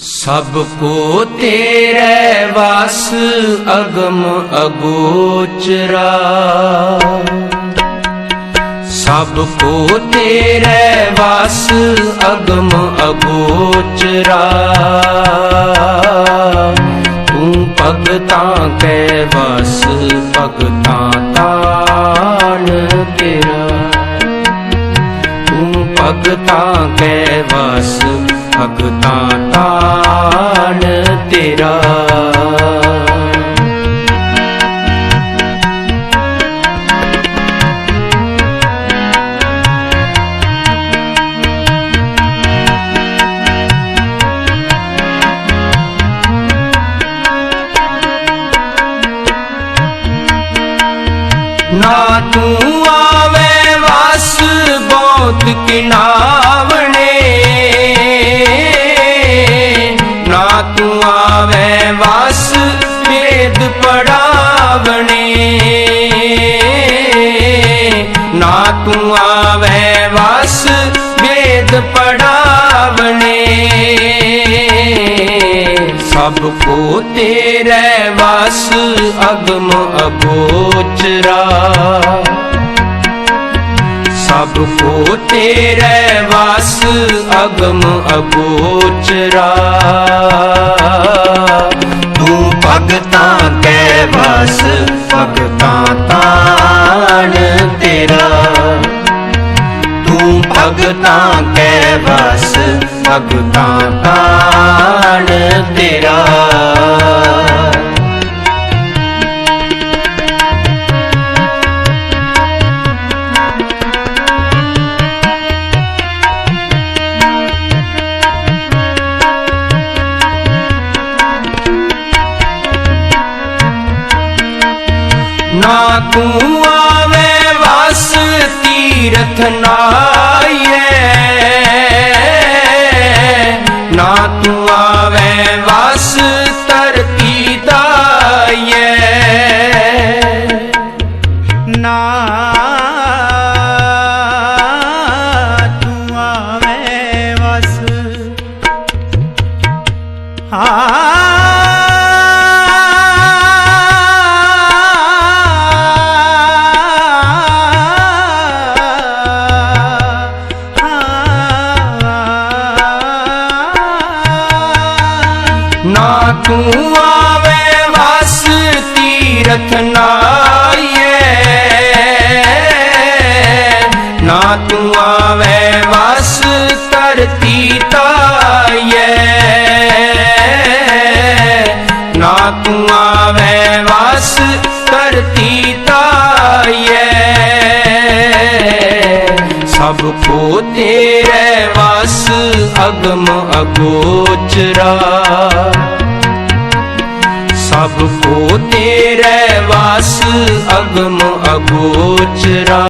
ਸਭ ਕੋ ਤੇਰੇ ਵਸ ਅਗਮ ਅਗੋਚਰਾ। ਸਭ ਕੋ ਤੇਰੇ ਵਸ ਅਗਮ ਅਗੋਚਰਾ। ਤੂੰ ਭਗਤਾਂ ਕੈ ਵਸ, ਭਗਤਾਂ ਤਾਨ ਤੇਰਾ। ਤੂੰ ਭਗਤਾਂ ਕੈ ਵਸ ਭਗਤਾਂ ਤਾਨ ਤੇਰਾ। ਨਾ ਤੂੰ ਆਵੇ ਵਸ ਬਹੁਤ ਕਿਨਾਵਣੇ ਆਵੇ ਵਸ ਵੇਦ ਪੜਾਵਣੇ ਨਾ ਤੂੰ ਆਵੇ ਵਸ ਵੇਦ ਪੜਾਵਣੇ ਸਭ ਕੋ ਤੇਰੇ ਵਸ ਅਗਮ ਅਗੋਚਰਾ ਸਭ ਕੋ ਤੇਰੇ ਵਸ ਅਗਮ ਅਗੋਚਰਾ ਬਸ ਕੈ ਤਾਣ ਤੇਰਾ। ਤੂੰ ਭਗਤਾਂ ਕੈ ਬਸ ਭਗਤਾਂ ਤਾਣ ਤੇਰਾ। ਨਾ ਤੂੰ ਆਵੇ ਵਸ ਤੀਰਥ ਨਾਈਏ ਨਾ ਤੂੰ ਆਵੇ ਵਸ ਤੀਰਥ ਨਾਈਏ ਨਾ ਤੂੰ ਆਵੇ ਵਸ ਧਰਤੀ ਤਾਈਏ ਨਾ ਤੂੰ ਆਵੇ ਵਸ ਧਰਤੀ ਸਭ ਕੋ ਤੇਰੇ ਵਸ ਅਗਮ ਅਗੋਚਰਾ। ਸਭ ਕੋ ਤੇਰੇ ਵਸ ਅਗਮ ਅਗੋਚਰਾ।